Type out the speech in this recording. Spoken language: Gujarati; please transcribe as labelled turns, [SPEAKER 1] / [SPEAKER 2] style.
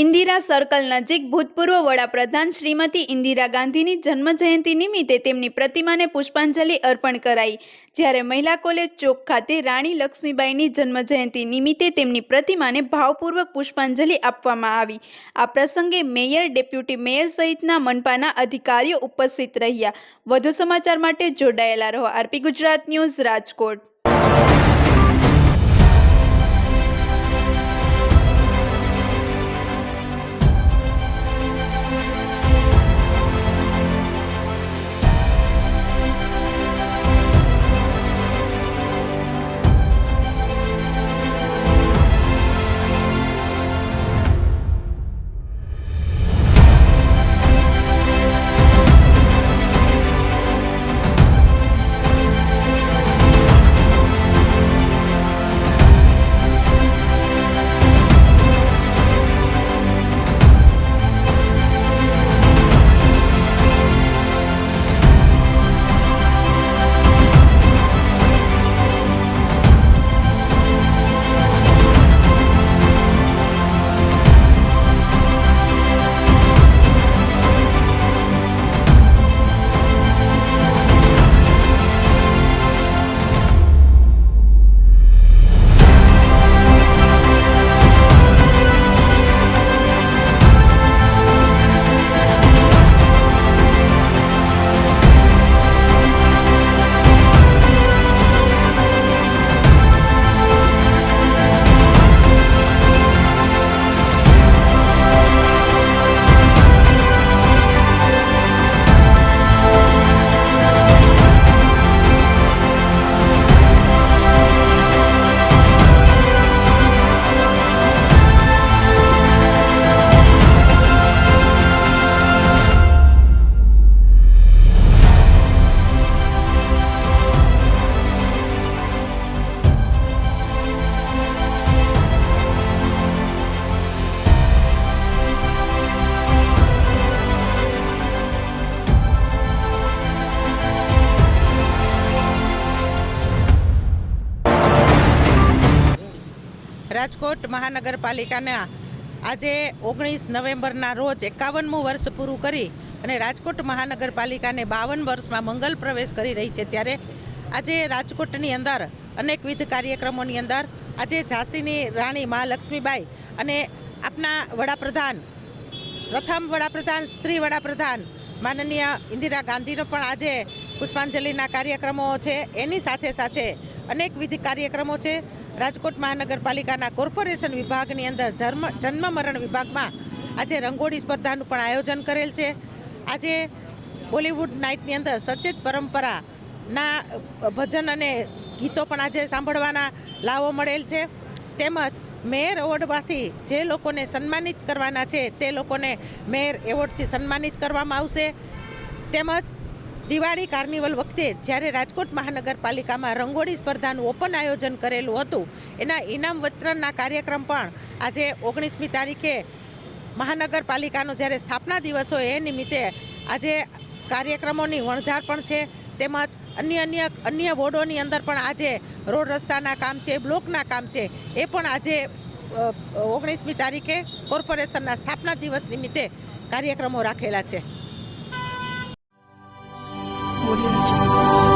[SPEAKER 1] ઇન્દિરા સર્કલ નજીક ભૂતપૂર્વ વડાપ્રધાન શ્રીમતી ઇન્દિરા ગાંધીની જન્મજયંતિ નિમિત્તે તેમની પ્રતિમાને પુષ્પાંજલિ અર્પણ કરાઈ. જ્યારે મહિલા કોલેજ ચોક ખાતે રાણી લક્ષ્મીબાઈની જન્મજયંતિ નિમિત્તે તેમની પ્રતિમાને ભાવપૂર્વક પુષ્પાંજલિ આપવામાં આવી. આ પ્રસંગે મેયર, ડેપ્યુટી મેયર સહિતના મનપાના અધિકારીઓ ઉપસ્થિત રહ્યા. વધુ સમાચાર માટે જોડાયેલા રહો. RP Gujarat news Rajkot.
[SPEAKER 2] Rajkot મહાનગરપાલિકાના આજે ઓગણીસ નવેમ્બરના રોજ એકાવનમું વર્ષ પૂરું કરી અને રાજકોટ મહાનગરપાલિકાને બાવન વર્ષમાં મંગલ પ્રવેશ કરી રહી છે. ત્યારે આજે રાજકોટની અંદર અનેકવિધ કાર્યક્રમોની અંદર આજે ઝાંસીની રાણી મહાલક્ષ્મીબાઈ અને આપના વડાપ્રધાન, પ્રથમ વડાપ્રધાન, સ્ત્રી વડાપ્રધાન માનનીય ઇન્દિરા ગાંધીનો પણ આજે પુષ્પાંજલિના કાર્યક્રમો છે. એની સાથે સાથે અનેકવિધ કાર્યક્રમો છે. રાજકોટ મહાનગરપાલિકાના કોર્પોરેશન વિભાગની અંદર જન્મ જન્મ મરણ વિભાગમાં આજે રંગોળી સ્પર્ધાનું પણ આયોજન કરેલ છે. આજે બોલિવૂડ નાઇટની અંદર સચેત પરંપરાના ભજન અને ગીતો પણ આજે સાંભળવાના લાવો મળેલ છે. તેમજ મેયર એવોર્ડમાંથી જે લોકોને સન્માનિત કરવાના છે તે લોકોને મેયર એવોર્ડથી સન્માનિત કરવામાં આવશે. તેમજ દિવાળી કાર્નિવલ વખતે જ્યારે રાજકોટ મહાનગરપાલિકામાં રંગોળી સ્પર્ધાનું ઓપન આયોજન કરેલું હતું, એના ઇનામ વિતરણના કાર્યક્રમ પણ આજે ઓગણીસમી તારીખે મહાનગરપાલિકાનો જ્યારે સ્થાપના દિવસ હોય એ નિમિત્તે આજે કાર્યક્રમોની વણઝાર પણ છે. તેમજ અન્ય અન્ય અન્ય વોર્ડોની અંદર પણ આજે રોડ રસ્તાના કામ છે, બ્લોકના કામ છે, એ પણ આજે ઓગણીસમી તારીખે કોર્પોરેશનના સ્થાપના દિવસ નિમિત્તે કાર્યક્રમો રાખેલા છે. 我略了。